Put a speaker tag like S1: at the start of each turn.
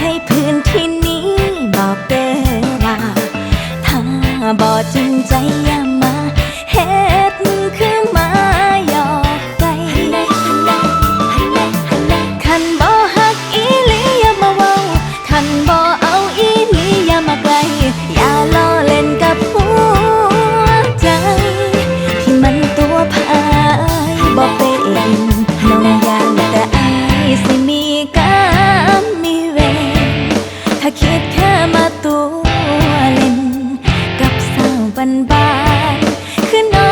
S1: ยืนที่นี้บอกเด้อว่าถ้าบอจริงใจอย่ามาเฮ็ดคือมาหยอกใจคันบอหักอีหลีอย่ามาเว้าคันบอเอาอีหลีอย่ามาไกล อย่าล้อเล่นกับหัวใจ ที่มันตัวพายบอกเป็นน้องอยากแต่อายสิ ถ้าคิดแค่มาตัวเล่น กับสาวบ้านๆคือน้อง